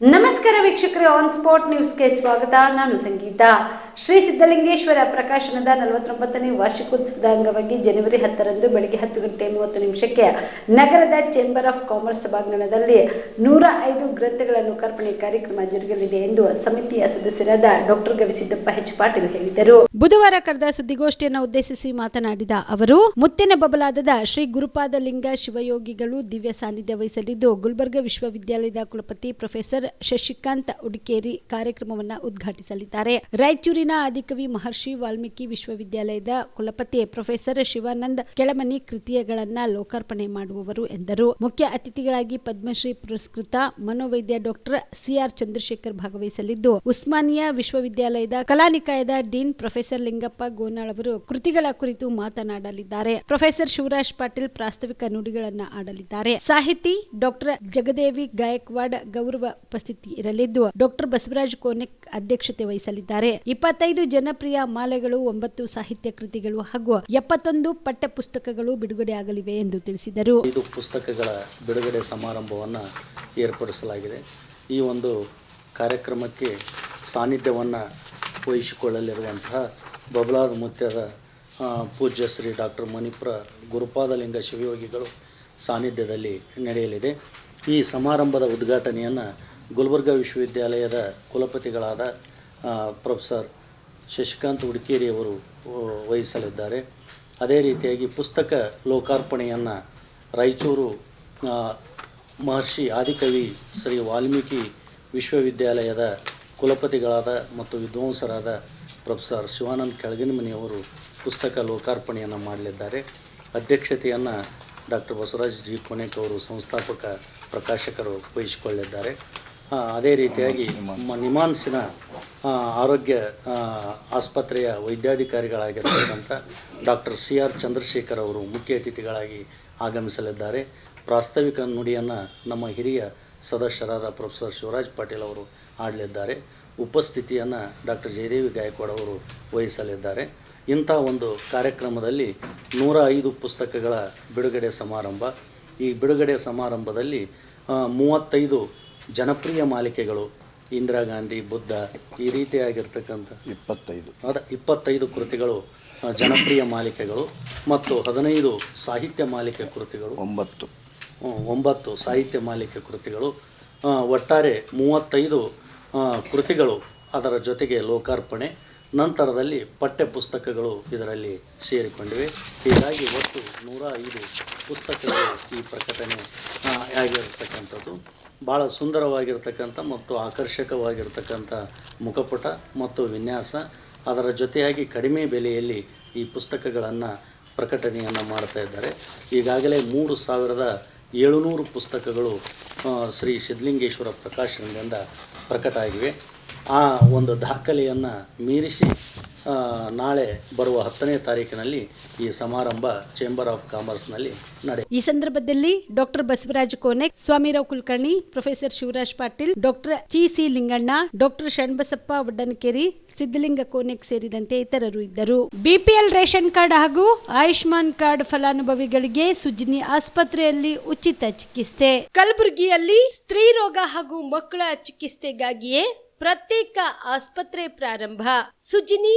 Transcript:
ನಮಸ್ಕಾರ ವೀಕ್ಷಕರೇ on spot ನ್ಯೂಸ್ಗೆ ಸ್ವಾಗತ. ನಾನು ಸಂಗೀತ. ಶ್ರೀ ಸಿದ್ಧಲಿಂಗೇಶ್ವರ ಪ್ರಕಾಶನದ ನಲವತ್ತೊಂಬತ್ತನೇ ವಾರ್ಷಿಕೋತ್ಸವದ ಅಂಗವಾಗಿ ಜನವರಿ ಹತ್ತರಂದು ಬೆಳಗ್ಗೆ ಹತ್ತು ಗಂಟೆ ಮೂವತ್ತು ನಿಮಿಷಕ್ಕೆ ನಗರದ ಚೇಂಬರ್ ಆಫ್ ಕಾಮರ್ಸ್ ಸಭಾಂಗಣದಲ್ಲಿ ನೂರ ಐದು ಗ್ರಂಥಗಳ ಲೋಕಾರ್ಪಣೆ ಕಾರ್ಯಕ್ರಮ ಜರುಗಲಿದೆ ಎಂದು ಸಮಿತಿಯ ಸದಸ್ಯರಾದ ಡಾಕ್ಟರ್ ಗವಿಸಿದ್ದಪ್ಪ ಎಚ್ ಪಾಟೀಲ್ ಹೇಳಿದರು. ಬುಧವಾರ ಕರೆದ ಸುದ್ದಿಗೋಷ್ಠಿಯನ್ನು ಉದ್ದೇಶಿಸಿ ಮಾತನಾಡಿದ ಅವರು, ಮುತ್ತಿನ ಬಬಲಾದದ ಶ್ರೀ ಗುರುಪಾದ ಲಿಂಗ ಶಿವಯೋಗಿಗಳು ದಿವ್ಯ ಸಾನ್ನಿಧ್ಯ ವಹಿಸಲಿದ್ದು, ಗುಲ್ಬರ್ಗ ವಿಶ್ವವಿದ್ಯಾಲಯದ ಕುಲಪತಿ ಪ್ರೊಫೆಸರ್ ಶಶಿಕಾಂತ್ ಉಡಿಕೇರಿ ಕಾರ್ಯಕ್ರಮವನ್ನು ಉದ್ಘಾಟಿಸಲಿದ್ದಾರೆ. ರಾಯಚೂರಿನ ಆದಿಕವಿ ಮಹರ್ಷಿ ವಾಲ್ಮೀಕಿ ವಿಶ್ವವಿದ್ಯಾಲಯದ ಕುಲಪತಿ ಪ್ರೊಫೆಸರ್ ಶಿವಾನಂದ್ ಕೆಳಮನಿ ಕೃತಿಯಗಳನ್ನ ಲೋಕಾರ್ಪಣೆ ಮಾಡುವವರು ಎಂದರು. ಮುಖ್ಯ ಅತಿಥಿಗಳಾಗಿ ಪದ್ಮಶ್ರೀ ಪುರಸ್ಕೃತ ಮನೋವೈದ್ಯ ಡಾಕ್ಟರ್ ಸಿಆರ್ ಚಂದ್ರಶೇಖರ್ ಭಾಗವಹಿಸಲಿದ್ದು, ಉಸ್ಮಾನಿಯಾ ವಿಶ್ವವಿದ್ಯಾಲಯದ ಕಲಾನಿಕಾಯದ ಡೀನ್ ಪ್ರೊಫೆಸರ್ ಲಿಂಗಪ್ಪ ಗೋನಾಳ್ ಅವರು ಕೃತಿಗಳ ಕುರಿತು ಮಾತನಾಡಲಿದ್ದಾರೆ. ಪ್ರೊಫೆಸರ್ ಶಿವರಾಜ್ ಪಾಟೀಲ್ ಪ್ರಾಸ್ತಾವಿಕ ನುಡಿಗಳನ್ನ ಆಡಲಿದ್ದಾರೆ. ಸಾಹಿತಿ ಡಾಕ್ಟರ್ ಜಗದೇವಿ ಗಾಯಕ್ವಾಡ್ ಗೌರವ ಉಪಸ್ಥಿತಿ ಇರಲಿದ್ದು ಡಾಕ್ಟರ್ ಬಸವರಾಜ್ ಕೋನೆಕ್ ಅಧ್ಯಕ್ಷತೆ ವಹಿಸಲಿದ್ದಾರೆ. ಇಪ್ಪತ್ತೈದು ಜನಪ್ರಿಯ ಮಾಲೆಗಳು, ಒಂಬತ್ತು ಸಾಹಿತ್ಯ ಕೃತಿಗಳು ಹಾಗೂ ಎಪ್ಪತ್ತೊಂದು ಪಠ್ಯ ಪುಸ್ತಕಗಳು ಬಿಡುಗಡೆಯಾಗಲಿವೆ ಎಂದು ತಿಳಿಸಿದರು. ಇದು ಪುಸ್ತಕಗಳ ಬಿಡುಗಡೆ ಸಮಾರಂಭವನ್ನು ಏರ್ಪಡಿಸಲಾಗಿದೆ. ಈ ಒಂದು ಕಾರ್ಯಕ್ರಮಕ್ಕೆ ಸಾನ್ನಿಧ್ಯವನ್ನು ವಹಿಸಿಕೊಳ್ಳಲಿರುವಂತಹ ಬಬಲಾದ ಮುತ್ಯದ ಪೂಜ್ಯ ಶ್ರೀ ಡಾಕ್ಟರ್ ಮಣಿಪುರ ಗುರುಪಾದಲಿಂಗ ಶಿವಯೋಗಿಗಳು ಸಾನ್ನಿಧ್ಯದಲ್ಲಿ ನಡೆಯಲಿದೆ. ಈ ಸಮಾರಂಭದ ಉದ್ಘಾಟನೆಯನ್ನು ಗುಲ್ಬರ್ಗ ವಿಶ್ವವಿದ್ಯಾಲಯದ ಕುಲಪತಿಗಳಾದ ಪ್ರೊಫೆಸರ್ ಶಶಿಕಾಂತ್ ಹುಡುಕೇರಿ ಅವರು ವಹಿಸಲಿದ್ದಾರೆ. ಅದೇ ರೀತಿಯಾಗಿ ಪುಸ್ತಕ ಲೋಕಾರ್ಪಣೆಯನ್ನು ರಾಯಚೂರು ಮಹರ್ಷಿ ಆದಿಕವಿ ಶ್ರೀ ವಾಲ್ಮೀಕಿ ವಿಶ್ವವಿದ್ಯಾಲಯದ ಕುಲಪತಿಗಳಾದ ಮತ್ತು ವಿದ್ವಾಂಸರಾದ ಪ್ರೊಫೆಸರ್ ಶಿವಾನಂದ್ ಕೆಳಗಿನಮನಿಯವರು ಪುಸ್ತಕ ಲೋಕಾರ್ಪಣೆಯನ್ನು ಮಾಡಲಿದ್ದಾರೆ. ಅಧ್ಯಕ್ಷತೆಯನ್ನು ಡಾಕ್ಟರ್ ಬಸವರಾಜ್ ಜಿ. ಕೊನೆಕ್ ಅವರು ಸಂಸ್ಥಾಪಕ ಪ್ರಕಾಶಕರು ವಹಿಸಿಕೊಳ್ಳಿದ್ದಾರೆ ಅದೇ ರೀತಿಯಾಗಿ ನಿಮಾನ್ಸಿನ ಆರೋಗ್ಯ ಆಸ್ಪತ್ರೆಯ ವೈದ್ಯಾಧಿಕಾರಿಗಳಾಗಿರ್ತಕ್ಕಂಥ ಡಾಕ್ಟರ್ ಸಿ ಆರ್ ಚಂದ್ರಶೇಖರ್ ಅವರು ಮುಖ್ಯ ಅತಿಥಿಗಳಾಗಿ ಆಗಮಿಸಲಿದ್ದಾರೆ. ಪ್ರಾಸ್ತಾವಿಕ ನುಡಿಯನ್ನು ನಮ್ಮ ಹಿರಿಯ ಸದಸ್ಯರಾದ ಪ್ರೊಫೆಸರ್ ಶಿವರಾಜ್ ಪಾಟೀಲ್ ಅವರು ಆಡಲಿದ್ದಾರೆ. ಉಪಸ್ಥಿತಿಯನ್ನು ಡಾಕ್ಟರ್ ಜಯದೇವಿ ಗಾಯಕ್ವಾಡ್ ಅವರು ವಹಿಸಲಿದ್ದಾರೆ. ಇಂಥ ಒಂದು ಕಾರ್ಯಕ್ರಮದಲ್ಲಿ ನೂರ ಐದು ಪುಸ್ತಕಗಳ ಬಿಡುಗಡೆ ಸಮಾರಂಭ. ಈ ಬಿಡುಗಡೆ ಸಮಾರಂಭದಲ್ಲಿ ಮೂವತ್ತೈದು ಜನಪ್ರಿಯ ಮಾಲಿಕೆಗಳು ಇಂದಿರಾ ಗಾಂಧಿ ಬುದ್ಧ ಈ ರೀತಿಯಾಗಿರ್ತಕ್ಕಂಥ ಇಪ್ಪತ್ತೈದು. ಅದ ಇಪ್ಪತ್ತೈದು ಕೃತಿಗಳು ಜನಪ್ರಿಯ ಮಾಲಿಕೆಗಳು ಮತ್ತು ಹದಿನೈದು ಸಾಹಿತ್ಯ ಮಾಲಿಕೆ ಕೃತಿಗಳು. ಒಂಬತ್ತು. ಒಂಬತ್ತು ಸಾಹಿತ್ಯ ಮಾಲಿಕೆ ಕೃತಿಗಳು. ಒಟ್ಟಾರೆ ಮೂವತ್ತೈದು ಕೃತಿಗಳು ಅದರ ಜೊತೆಗೆ ಲೋಕಾರ್ಪಣೆ ನಂತರದಲ್ಲಿ ಪಠ್ಯ ಪುಸ್ತಕಗಳು ಇದರಲ್ಲಿ ಸೇರಿಕೊಂಡಿವೆ. ಹೀಗಾಗಿ ಒಟ್ಟು ನೂರ ಐದು ಪುಸ್ತಕಗಳು ಈ ಪ್ರಕಟಣೆ ಆಗಿರತಕ್ಕಂಥದ್ದು ಭಾಳ ಸುಂದರವಾಗಿರ್ತಕ್ಕಂಥ ಮತ್ತು ಆಕರ್ಷಕವಾಗಿರ್ತಕ್ಕಂಥ ಮುಖಪುಟ ಮತ್ತು ವಿನ್ಯಾಸ. ಅದರ ಜೊತೆಯಾಗಿ ಕಡಿಮೆ ಬೆಲೆಯಲ್ಲಿ ಈ ಪುಸ್ತಕಗಳನ್ನು ಪ್ರಕಟಣೆಯನ್ನು ಮಾಡ್ತಾ ಇದ್ದಾರೆ. ಈಗಾಗಲೇ ಮೂರು ಸಾವಿರದ ಏಳುನೂರು ಪುಸ್ತಕಗಳು ಶ್ರೀ ಸಿದ್ಧಲಿಂಗೇಶ್ವರ ಪ್ರಕಾಶನದಿಂದ ಪ್ರಕಟ ಆಗಿವೆ. ಆ ಒಂದು ದಾಖಲೆಯನ್ನು ಮೀರಿಸಿ ನಾಳೆ ಬರುವ ಹತ್ತನೇ ತಾರೀಕಿನಲ್ಲಿ ಈ ಸಮಾರಂಭ ಚೇಂಬರ್ ಆಫ್ ಕಾಮರ್ಸ್ನಲ್ಲಿ ನಡೆಯ ಈ ಸಂದರ್ಭದಲ್ಲಿ doctor Basavaraj Kone Swamirao Kulkarni, professor Shivaraj Patil, doctor Chi C Linganna, doctor Shanbasappa Vaddanakeri Siddalinga Konek ಸೇರಿದಂತೆ ಇತರರು ಇದ್ದರು. ಬಿಪಿಎಲ್ ರೇಷನ್ ಕಾರ್ಡ್ ಹಾಗೂ ಆಯುಷ್ಮಾನ್ ಕಾರ್ಡ್ ಫಲಾನುಭವಿಗಳಿಗೆ ಸುಜಿನಿ ಆಸ್ಪತ್ರೆಯಲ್ಲಿ ಉಚಿತ ಚಿಕಿತ್ಸೆ. ಕಲಬುರಗಿಯಲ್ಲಿ ಸ್ತ್ರೀ ರೋಗ ಹಾಗೂ ಮಕ್ಕಳ ಚಿಕಿತ್ಸೆಗಾಗಿಯೇ ಪ್ರತ್ಯೇಕ ಆಸ್ಪತ್ರೆ ಪ್ರಾರಂಭ. ಸುಜಿನಿ